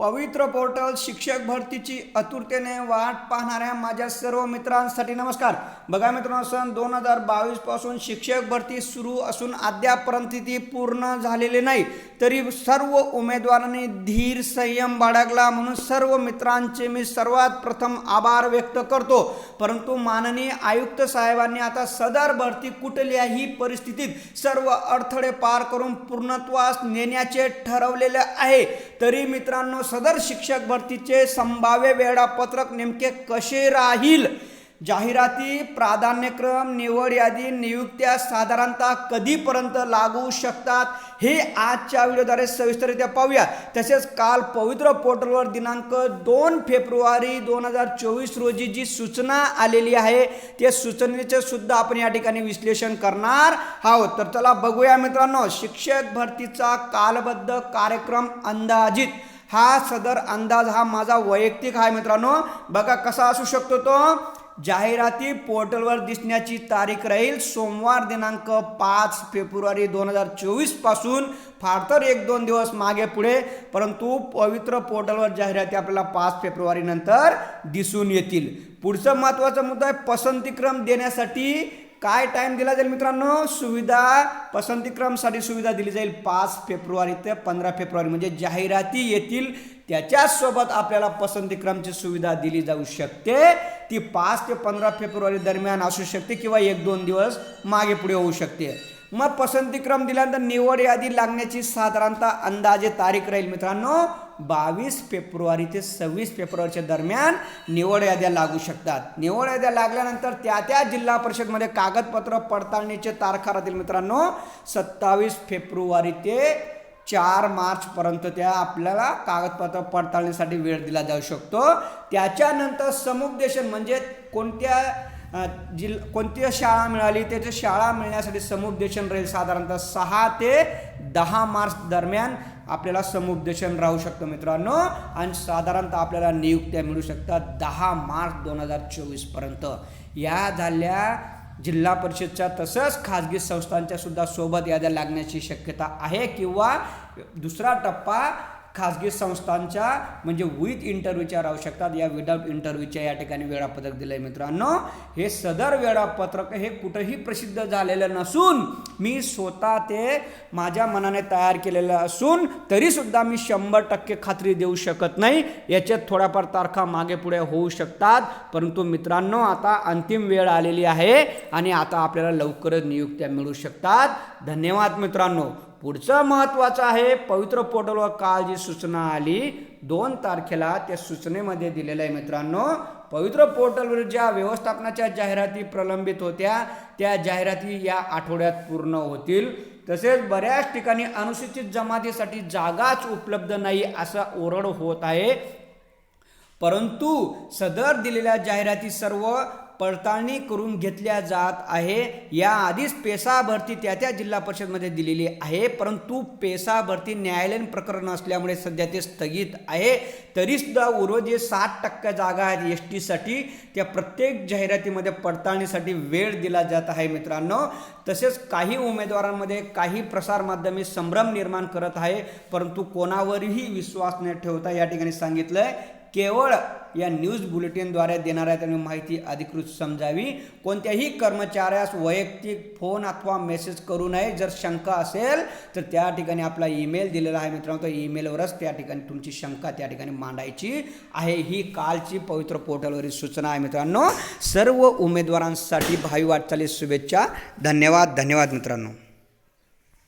पवित्र पोर्टल शिक्षक भरतीची आतुरतेने वाट पाहणाऱ्या माझ्या सर्व मित्रांसाठी नमस्कार. बघा मित्रांनो सन दोन हजार बावीसपासून शिक्षक भरती सुरू असून अद्यापर्यंत ती पूर्ण झालेली नाही. तरी सर्व उमेदवारांनी धीर संयम बाळगला म्हणून सर्व मित्रांचे मी सर्वात प्रथम आभार व्यक्त करतो. परंतु माननीय आयुक्त साहेबांनी आता सदर भरती कुठल्याही परिस्थितीत सर्व अडथळे पार करून पूर्णत्वास नेण्याचे ठरवलेले आहे. तरी मित्रांनो सदर शिक्षक भरतीचे संभाव्य वेळापत्रक नेमके कसे राहील? जाहिराती प्राधान्यक्रम निवड यादी नियुक्त्या साधारणतः कधीपर्यंत लागू शकतात हे आजच्या व्हिडिओद्वारे सविस्तररित्या पाहूया. तसेच काल पवित्र पोर्टलवर दिनांक दोन फेब्रुवारी दोन हजार चोवीस रोजी जी सूचना आलेली आहे त्या सूचनेचे सुद्धा आपण या ठिकाणी विश्लेषण करणार आहोत. तर चला बघूया मित्रांनो शिक्षक भरतीचा कालबद्ध कार्यक्रम अंदाजित. हा सदर अंदाज हा माझा वैयक्तिक आहे मित्रांनो. बघा कसा असू शकतो तो? जाहिराती पोर्टलवर दिसण्याची तारीख राहील सोमवार दिनांक पाच फेब्रुवारी दोन हजार चोवीसपासून फार तर एक दोन दिवस मागे पुढे परंतु पवित्र पोर्टलवर जाहिराती आपल्याला पाच फेब्रुवारीनंतर दिसून येतील. पुढचं महत्त्वाचा मुद्दा आहे पसंतीक्रम देण्यासाठी काय टाईम दिला जाईल मित्रांनो? सुविधा पसंतीक्रमसाठी सुविधा दिली जाईल पाच फेब्रुवारी ते पंधरा फेब्रुवारी. म्हणजे जाहिराती येतील त्याच्यासोबत आपल्याला पसंतीक्रमची सुविधा दिली जाऊ शकते. ती पाच ते पंधरा फेब्रुवारी दरम्यान असू शकते किंवा एक दोन दिवस मागे पुढे होऊ शकते. मग पसंतीक्रम दिल्यानंतर निवड यादी लागण्याची साधारणतः अंदाजे तारीख राहील मित्रांनो. बावीस फेब्रुवारी ते सव्वीस फेब्रुवारीच्या दरम्यान निवड याद्या लागू शकतात. निवड याद्या लागल्यानंतर त्या त्या जिल्हा परिषदमध्ये कागदपत्र पडताळणीचे तारखा राहतील मित्रांनो. सत्तावीस फेब्रुवारी ते चार मार्चपर्यंत त्या आपल्याला कागदपत्र पडताळणीसाठी वेळ दिला जाऊ शकतो. त्याच्यानंतर समुपदेशन म्हणजे कोणत्या जिल कोणती शाळा मिळाली? त्याची शाळा मिळण्यासाठी समुपदेशन राहील साधारणतः सहा ते दहा मार्च दरम्यान आपल्याला समुपदेशन राहू शकतं मित्रांनो. आणि साधारणतः आपल्याला नियुक्त्या मिळू शकतात दहा मार्च दोन हजार चोवीसपर्यंत या झाल्या जिल्हा परिषदच्या तसंच खाजगी संस्थांच्या सुद्धा सोबत याद्या लागण्याची शक्यता आहे किंवा दुसरा टप्पा खाजगी संस्थांच्या म्हणजे विथ इंटरव्ह्यूच्या राहू शकतात. या विदाऊट इंटरव्ह्यूच्या या ठिकाणी वेळापत्रक दिलं आहे मित्रांनो. हे सदर वेळापत्रक हे कुठंही प्रसिद्ध झालेलं नसून मी स्वतः ते माझ्या मनाने तयार केलेलं असून तरीसुद्धा मी शंभर टक्के खात्री देऊ शकत नाही. याच्यात थोड्याफार तारखा मागे पुढे होऊ शकतात. परंतु मित्रांनो आता अंतिम वेळ आलेली आहे आणि आता आपल्याला लवकरच नियुक्त्या मिळू शकतात. धन्यवाद मित्रांनो. पुढचं महत्त्वाचं आहे पवित्र पोर्टलवर काल जी सूचना आली. दोन तारखेला त्या सूचनेमध्ये दिलेलं आहे मित्रांनो पवित्र पोर्टलवर ज्या व्यवस्थापनाच्या जाहिराती प्रलंबित होत्या त्या जाहिराती या आठवड्यात पूर्ण होतील. तसेच बऱ्याच ठिकाणी अनुसूचित जमातीसाठी जागाच उपलब्ध नाही असा ओरड होत आहे. परंतु सदर दिलेल्या जाहिराती सर्व पडताळणी करून घेतल्या जात आहे. याआधीच पेसा भरती त्या त्या जिल्हा परिषदमध्ये दिलेली आहे. परंतु पेसा भरती न्यायालयीन प्रकरण असल्यामुळे सध्या ते स्थगित आहे. तरीसुद्धा उर्वरित साठ टक्के जागा आहेत एस टीसाठी त्या प्रत्येक जाहिरातीमध्ये पडताळणीसाठी वेळ दिला जात आहे मित्रांनो. तसेच काही उमेदवारांमध्ये काही प्रसारमाध्यमे संभ्रम निर्माण करत आहे. परंतु कोणावरही विश्वास न ठेवता या ठिकाणी सांगितलं आहे केवळ या न्यूज बुलेटिनद्वारे देणाऱ्या त्यांनी माहिती अधिकृत समजावी. कोणत्याही कर्मचाऱ्यास वैयक्तिक फोन अथवा मेसेज करू नये. जर शंका असेल तर त्या ठिकाणी आपला ईमेल दिलेला आहे मित्रांनो. तर ईमेलवरच त्या ठिकाणी तुमची शंका त्या ठिकाणी मांडायची आहे. ही कालची पवित्र पोर्टलवरील सूचना आहे मित्रांनो. सर्व उमेदवारांसाठी भावी वाटचाली शुभेच्छा. धन्यवाद. धन्यवाद मित्रांनो.